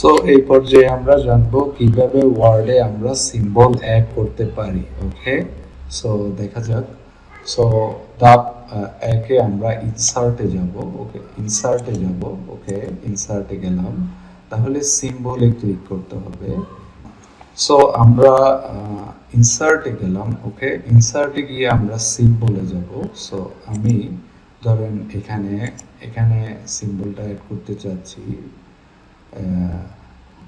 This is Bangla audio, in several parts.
সো এই পর্যায়ে আমরা জানব কীভাবে ওয়ার্ডে আমরা সিম্বল অ্যাড করতে পারি ওকে সো দেখা যাক। সো আহ, একে আমরা ইনসার্টে যাব ওকে ইনসার্টে যাব ওকে ইনসার্টে গেলাম। তাহলে সিম্বলে ক্লিক করতে হবে। সো আমরা ইনসার্টে গেলাম ওকে ইনসার্টে গিয়ে আমরা সিম্বলে যাব। সো আমি ধরেন এখানে এখানে সিম্বলটা অ্যাড করতে চাচ্ছি।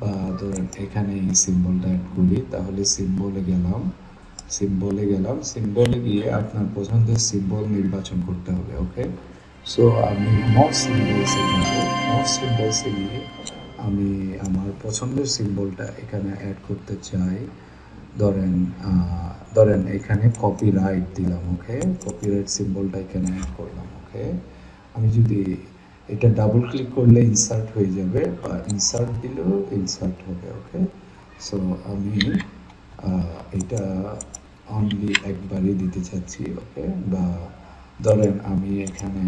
বা ধরেন এখানে এই সিম্বলটা অ্যাড করি, তাহলে সিম্বলে গেলাম সিম্বলে গেলাম সিম্বলে গিয়ে আপনার পছন্দের সিম্বল নির্বাচন করতে হবে ওকে সো আমি মোর সিম্বলসে যাব মোর সিম্বলসে গিয়ে আমি আমার পছন্দের সিম্বলটা এখানে অ্যাড করতে চাই। ধরেন ধরেন এখানে কপিরাইট দিলাম ওকে কপিরাইট সিম্বলটা এখানে অ্যাড করলাম ওকে আমি যদি এটা ডাবল ক্লিক করলে ইনসার্ট হয়ে যাবে বা ইনসার্ট দিলেও ইনসার্ট হবে ওকে সো আমি এটা অনলি একবারই দিতে চাচ্ছি ওকে বা ধরেন আমি এখানে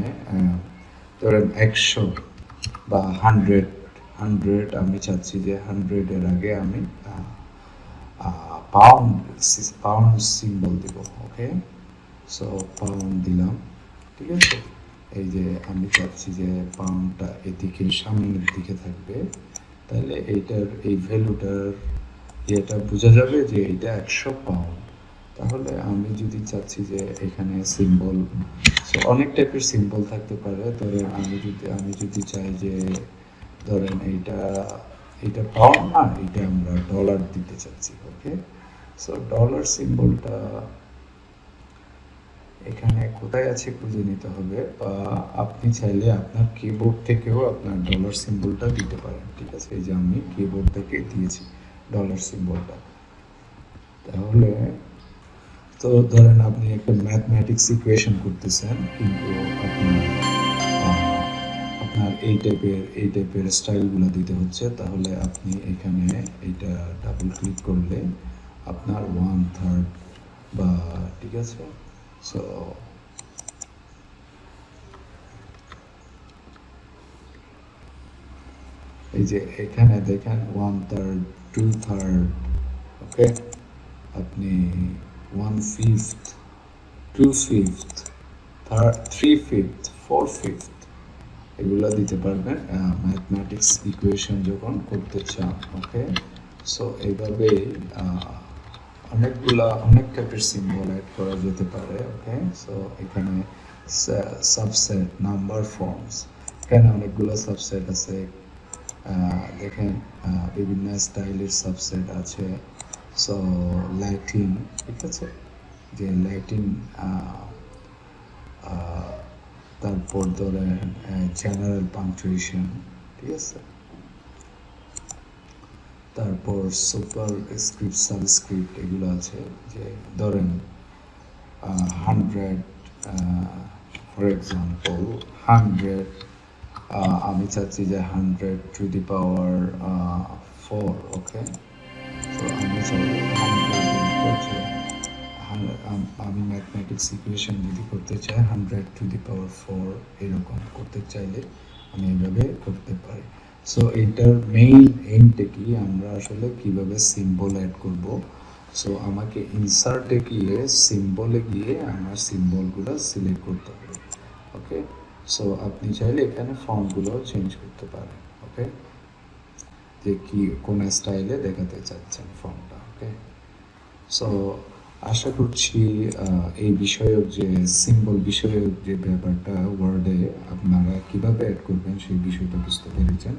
ধরেন একশো বা হান্ড্রেড হান্ড্রেড আমি চাচ্ছি যে হান্ড্রেডের আগে আমি পাউন্ড পাউন্ড সিম্বল দিব ওকে সো পাউন্ড দিলাম, ঠিক আছে? এই যে আমি চাচ্ছি যে পাউন্ডটা এদিকে, সামনের দিকে থাকবে, তাহলে এইটার, এই ভ্যালুটার ইয়েটা বোঝা যাবে যে এটা একশো পাউন্ড। তাহলে আমি যদি চাচ্ছি যে এখানে সিম্বল অনেক টাইপের সিম্বল থাকতে পারে। ধরেন আমি যদি আমি যদি চাই যে ধরেন এইটা এটা পাউন্ড না এটা আমরা ডলার দিতে চাচ্ছি, ওকে? সো ডলার সিম্বলটা এখানে কোথায় আছে খুঁজে নিতে হবে, বা আপনি চাইলে আপনার কিবোর্ড থেকেও আপনার ডলার সিম্বলটা দিতে পারেন, ঠিক আছে? এই যে আমি কিবোর্ড থেকে দিয়েছি ডলার সিম্বলটা তাহলে, তো ধরেন আপনি একটা ম্যাথমেটিক্স ইকুয়েশন করতেছেন, কিন্তু আপনার আপনার এই টাইপের এই টাইপের স্টাইলগুলো দিতে হচ্ছে, তাহলে আপনি এখানে এইটা ডাবল ক্লিক করলে আপনার ওয়ান থার্ড বা, ঠিক আছে? সো এই যে এখানে দেখেন one third two third okay আপনি one fifth two fifth three fifth four fifth এগুলো দিতে পারবেন ম্যাথমেটিক্স ইকুয়েশন যখন করতে চান ওকে সো এইভাবেই অনেকগুলা, অনেক টাইপের সিম্বল অ্যাড করা যেতে পারে ওকে সো এখানে সাবসেট নাম্বার ফর্মস এখানে অনেকগুলো সাবসেট আছে। দেখেন বিভিন্ন স্টাইলের সাবসেট আছে। সো লাইটিং ঠিক আছে? যে লাইটিং তারপর ধরেন জেনারেল পাংচুয়েশন ঠিক আছে? তারপর সুপার স্ক্রিপ্ট সাবস্ক্রিপ্ট এগুলো আছে যে ধরেন হান্ড্রেড ফর এক্সাম্পল হান্ড্রেড আমি চাচ্ছি যে hundred to the power four okay তো আমি আমি ম্যাথমেটিক্স ইকুয়েশন যদি করতে চাই hundred to the power four এরকম করতে চাইলে আমি এইভাবে করতে পারি। সো এইটার মেইন এইমটা কি? আমরা আসলে কীভাবে সিম্বল অ্যাড করব? সো আমাকে ইনসার্টে গিয়ে সিম্বলে গিয়ে আমার সিম্বলগুলো সিলেক্ট করতে হবে। ওকে সো আপনি চাইলে এখানে ফর্মগুলো চেঞ্জ করতে পারেন। ওকে যে কি, কোন স্টাইলে দেখাতে চাচ্ছেন ফর্মটা ওকে সো আশা করছি এই বিষয়ক যে সিম্বল বিষয়ক যে ব্যাপারটা ওয়ার্ডে আপনারা কীভাবে অ্যাড করবেন সেই বিষয়টা বুঝতে পেরেছেন।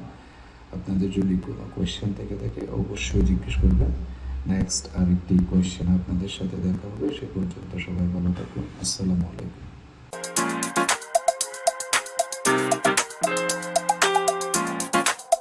আপনাদের যদি কোনো কোয়েশ্চেন থেকে থাকে, অবশ্যই জিজ্ঞেস করবেন। নেক্সট আরেকটি কোয়েশ্চেন আপনাদের সাথে দেখা হবে, সে পর্যন্ত সবাই ভালো থাকুন। আসসালামু আলাইকুম।